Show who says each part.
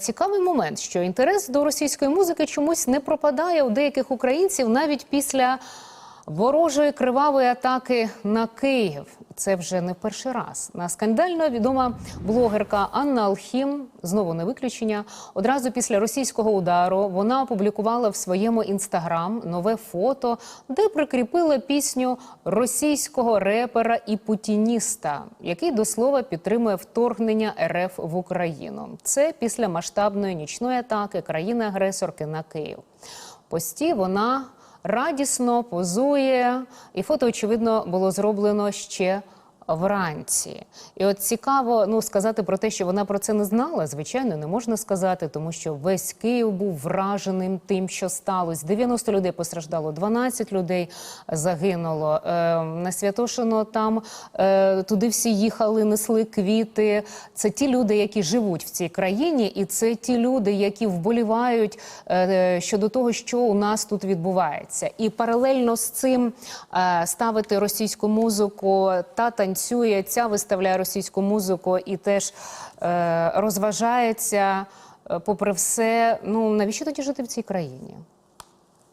Speaker 1: Цікавий момент, що інтерес до російської музики чомусь не пропадає у деяких українців навіть після ворожої кривавої атаки на Київ. Це вже не перший раз. На скандально відома блогерка Анна Алхім знову не виключення. Одразу після російського удару вона опублікувала в своєму інстаграм нове фото, де прикріпила пісню російського репера і путініста, який до слова підтримує вторгнення РФ в Україну. Це після масштабної нічної атаки країни-агресорки на Київ. Пості вона радісно позує, і фото, очевидно, було зроблено ще вранці. І от цікаво ну, сказати про те, що вона про це не знала, звичайно, не можна сказати, тому що весь Київ був враженим тим, що сталося. 90 людей постраждало, 12 людей загинуло. Е, на Святошино там е, туди всі їхали, несли квіти. Це ті люди, які живуть в цій країні, і це ті люди, які вболівають е, щодо того, що у нас тут відбувається. І паралельно з цим е, ставити російську музику та танцює, ця виставляє російську музику і теж е, розважається. Е, Попри все, ну навіщо тоді жити в цій країні?